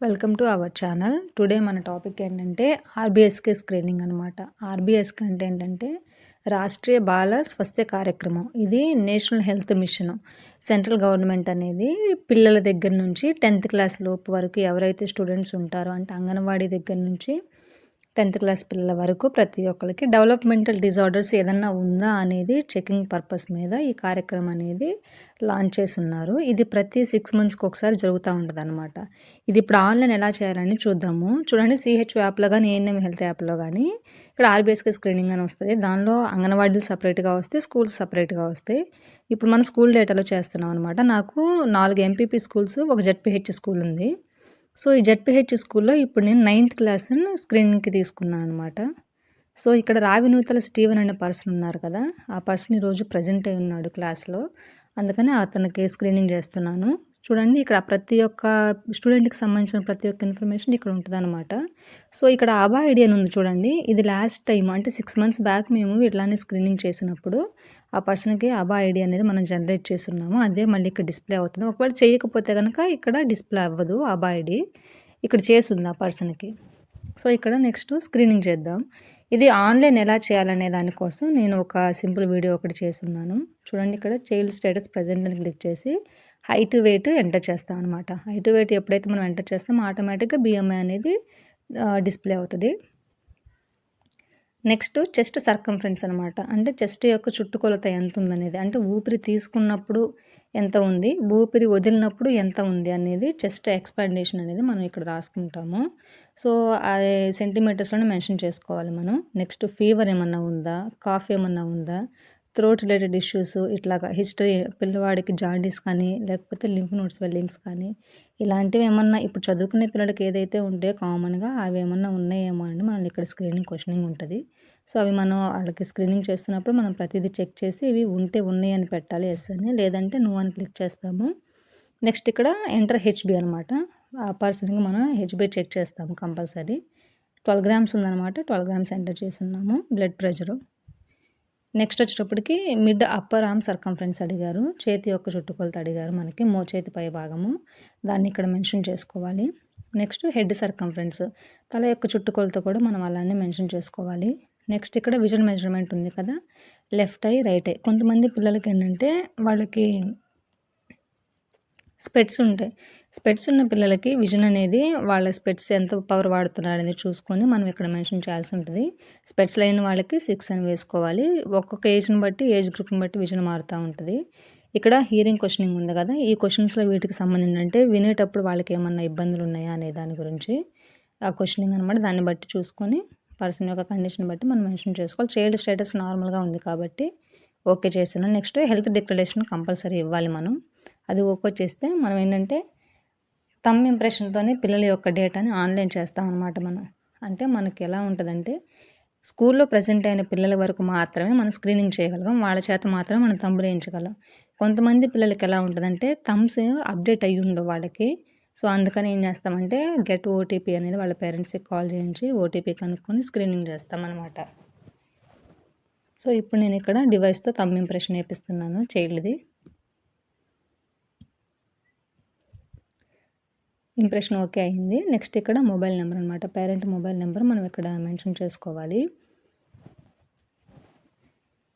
Welcome to our channel today మన topic ఏంటంటే RBSK screening అనమాట ఆర్బీఎస్కే అంటే ఏంటంటే రాష్ట్రీయ బాల స్వస్థ్య కార్యక్రమం. ఇది national health mission. Central government అనేది పిల్లల దగ్గర నుంచి టెన్త్ క్లాస్ లోపు వరకు ఎవరైతే స్టూడెంట్స్ ఉంటారో అంటే అంగన్వాడీ దగ్గర నుంచి టెన్త్ క్లాస్ పిల్లల వరకు ప్రతి ఒక్కరికి డెవలప్మెంటల్ డిజార్డర్స్ ఏదన్నా ఉందా అనేది చెకింగ్ పర్పస్ మీద ఈ కార్యక్రమం అనేది లాంచ్ చేసి ఉన్నారు ఇది ప్రతి సిక్స్ మంత్స్కి ఒకసారి జరుగుతూ ఉంటుంది అనమాట ఇది ఇప్పుడు ఆన్లైన్ ఎలా చేయాలని చూద్దాము. చూడండి సిహెచ్ యాప్లో కానీ ఏఎన్ఎం హెల్త్ యాప్లో కానీ ఇక్కడ ఆర్బీఎస్కే స్క్రీనింగ్ అని వస్తుంది. దానిలో అంగన్వాడీలు సపరేట్గా వస్తాయి స్కూల్స్ సపరేట్గా వస్తాయి. ఇప్పుడు మనం స్కూల్ డేటాలో చేస్తున్నాం అనమాట నాకు నాలుగు ఎంపీపీ స్కూల్స్ ఒక జెడ్పీహెచ్ స్కూల్ ఉంది. సో ఈ జెడ్పిహెచ్ స్కూల్లో ఇప్పుడు నేను నైన్త్ క్లాస్ని స్క్రీనింగ్కి తీసుకున్నాను అనమాట సో ఇక్కడ రావినూతల స్టీవెన్ అనే పర్సన్ ఉన్నారు కదా ఆ పర్సన్ ఈరోజు ప్రజెంట్ అయి ఉన్నాడు క్లాస్లో. అందుకని అతనికి స్క్రీనింగ్ చేస్తున్నాను. చూడండి ఇక్కడ ప్రతి ఒక్క స్టూడెంట్కి సంబంధించిన ప్రతి ఒక్క ఇన్ఫర్మేషన్ ఇక్కడ ఉంటుంది అనమాట సో ఇక్కడ ఆబా ఐడియా ఉంది చూడండి. ఇది లాస్ట్ టైం అంటే సిక్స్ మంత్స్ బ్యాక్ మేము ఇట్లానే స్క్రీనింగ్ చేసినప్పుడు ఆ పర్సన్కి ఆబా ఐడియా అనేది మనం జనరేట్ చేస్తున్నాము. అదే మళ్ళీ ఇక్కడ డిస్ప్లే అవుతుంది. ఒకవేళ చేయకపోతే కనుక ఇక్కడ డిస్ప్లే అవ్వదు ఆబా ఐడి. ఇక్కడ చేస్తుంది ఆ పర్సన్కి. సో ఇక్కడ నెక్స్ట్ స్క్రీనింగ్ చేద్దాం. ఇది ఆన్లైన్ ఎలా చేయాలనే దానికోసం నేను ఒక సింపుల్ వీడియో ఒకటి చేస్తున్నాను. చూడండి ఇక్కడ చైల్డ్ స్టేటస్ ప్రజెంట్ అని క్లిక్ చేసి హైట్ వెయిట్ ఎంటర్ చేస్తాం అనమాట హైట్ వెయిట్ ఎప్పుడైతే మనం ఎంటర్ చేస్తామో ఆటోమేటిక్గా బిఎంఐ అనేది డిస్ప్లే అవుతుంది. నెక్స్ట్ చెస్ట్ సర్కంఫరెన్స్ అనమాట అంటే చెస్ట్ యొక్క చుట్టుకొలత ఎంత ఉందనేది అంటే ఊపిరి తీసుకున్నప్పుడు ఎంత ఉంది ఊపిరి వదిలినప్పుడు ఎంత ఉంది అనేది చెస్ట్ ఎక్స్పాండేషన్ అనేది మనం ఇక్కడ రాసుకుంటాము. సో అది సెంటీమీటర్స్లోనే మెన్షన్ చేసుకోవాలి మనం. నెక్స్ట్ ఫీవర్ ఏమన్నా ఉందా కాఫ్ ఏమన్నా ఉందా త్రోట్ రిలేటెడ్ ఇష్యూస్ ఇట్లాగా హిస్టరీ పిల్లవాడికి జాండీస్ కానీ లేకపోతే లింఫ్ నోట్స్ వెల్లింగ్స్ కానీ ఇలాంటివి ఏమన్నా ఇప్పుడు చదువుకునే పిల్లలకి ఏదైతే ఉంటే కామన్గా అవి ఏమన్నా ఉన్నాయేమో అని మనల్ని ఇక్కడ స్క్రీనింగ్ క్వశ్చనింగ్ ఉంటుంది. సో అవి మనం వాళ్ళకి స్క్రీనింగ్ చేస్తున్నప్పుడు మనం ప్రతిదీ చెక్ చేసి ఇవి ఉంటే ఉన్నాయి అని పెట్టాలి ఎస్ అని. లేదంటే నువ్వు అని క్లిక్ చేస్తాము. నెక్స్ట్ ఇక్కడ ఎంటర్ హెచ్బి అనమాట ఆ పర్సన్కి మనం హెచ్బి చెక్ చేస్తాము కంపల్సరీ ట్వెల్వ్ గ్రామ్స్ ఉందన్నమాట. ట్వెల్వ్ గ్రామ్స్ ఎంటర్ చేసి ఉన్నాము. బ్లడ్ ప్రెషరు నెక్స్ట్ వచ్చేటప్పటికి మిడ్ అప్పర్ ఆర్మ్ సర్కంఫరెన్స్ అడిగారు. చేతి యొక్క చుట్టుకొలత అడిగారు మనకి. మో చేతి పై భాగము. దాన్ని ఇక్కడ మెన్షన్ చేసుకోవాలి. Next head circumference. తల యొక్క చుట్టుకొలత కూడా మనం అలానే మెన్షన్ చేసుకోవాలి. నెక్స్ట్ ఇక్కడ విజన్ మెజర్మెంట్ ఉంది కదా. Left eye right eye. కొంతమంది పిల్లలకి ఏంటంటే వాళ్ళకి స్పెట్స్ ఉంటాయి. స్పెట్స్ ఉన్న పిల్లలకి విజన్ అనేది వాళ్ళ స్పెట్స్ ఎంత పవర్ వాడుతున్నారు అనేది చూసుకొని మనం ఇక్కడ మెన్షన్ చేయాల్సి ఉంటుంది. స్పెట్స్ లేని వాళ్ళకి సిక్స్ అని వేసుకోవాలి. ఒక్కొక్క ఏజ్ని బట్టి ఏజ్ గ్రూప్ని బట్టి విజన్ మారుతూ ఉంటుంది. ఇక్కడ హీరింగ్ క్వశ్చనింగ్ ఉంది కదా ఈ క్వశ్చన్స్లో వీటికి సంబంధించి అంటే వినేటప్పుడు వాళ్ళకి ఏమన్నా ఇబ్బందులు ఉన్నాయా అనే దాని గురించి ఆ క్వశ్చనింగ్ అనమాట దాన్ని బట్టి చూసుకొని పర్సన్ యొక్క కండిషన్ బట్టి మనం మెన్షన్ చేసుకోవాలి. చైల్డ్ స్టేటస్ నార్మల్గా ఉంది కాబట్టి ఓకే చేస్తున్నాం నెక్స్ట్ హెల్త్ డిక్లరేషన్ కంపల్సరీ ఇవ్వాలి మనం. అది ఓకే మనం ఏంటంటే తమ్ ఇంప్రెషన్తోనే పిల్లల యొక్క డేటాని ఆన్లైన్ చేస్తాం అనమాట మనం. అంటే మనకి ఎలా ఉంటుందంటే స్కూల్లో ప్రజెంట్ అయిన పిల్లల వరకు మాత్రమే మనం స్క్రీనింగ్ చేయగలం వాళ్ళ చేత మాత్రమే మనం తంబు వేయించగలం. కొంతమంది పిల్లలకి ఎలా ఉంటుందంటే థమ్స్ అప్డేట్ అయ్యి ఉండవు వాళ్ళకి. సో అందుకని ఏం చేస్తామంటే గెట్ ఓటీపీ అనేది వాళ్ళ పేరెంట్స్కి కాల్ చేయించి ఓటీపీ కనుక్కొని స్క్రీనింగ్ చేస్తామన్నమాట. సో ఇప్పుడు నేను ఇక్కడ డివైస్తో తమ్ ఇంప్రెషన్ వేపిస్తున్నాను చైల్డ్ది. ఇంప్రెషన్ ఓకే అయింది. నెక్స్ట్ ఇక్కడ మొబైల్ నెంబర్ అనమాట పేరెంట్ మొబైల్ నెంబర్ మనం ఇక్కడ మెన్షన్ చేసుకోవాలి.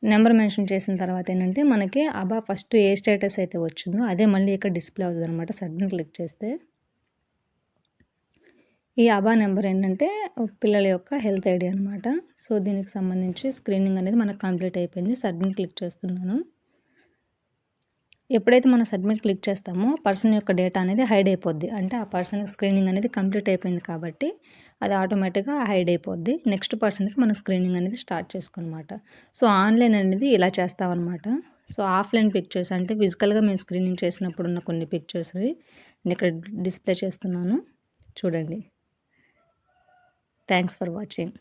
నెంబర్ మెన్షన్ చేసిన తర్వాత ఏంటంటే మనకి అబా ఫస్ట్ ఏ స్టేటస్ అయితే వచ్చిందో అదే మళ్ళీ ఇక్కడ డిస్ప్లే అవుతుంది అనమాట సడన్ క్లిక్ చేస్తే ఈ అబా నెంబర్ ఏంటంటే పిల్లల యొక్క హెల్త్ ఐడి అనమాట సో దీనికి సంబంధించి స్క్రీనింగ్ అనేది మనకు కంప్లీట్ అయిపోయింది. సడన్ క్లిక్ చేస్తున్నాను. ఎప్పుడైతే మనం సబ్మిట్ క్లిక్ చేస్తామో పర్సన్ యొక్క డేటా అనేది హైడ్ అయిపోద్ది. అంటే ఆ పర్సన్ స్క్రీనింగ్ అనేది కంప్లీట్ అయిపోయింది కాబట్టి అది ఆటోమేటిక్గా హైడ్ అయిపోద్ది. నెక్స్ట్ పర్సన్కి మనం స్క్రీనింగ్ అనేది స్టార్ట్ చేసుకోనమాట సో ఆన్లైన్ అనేది ఇలా చేస్తామన్నమాట సో ఆఫ్లైన్ పిక్చర్స్ అంటే ఫిజికల్గా మేము స్క్రీనింగ్ చేసినప్పుడు ఉన్న కొన్ని పిక్చర్స్ నేను ఇక్కడ డిస్ప్లే చేస్తున్నాను. చూడండి. Thanks for watching.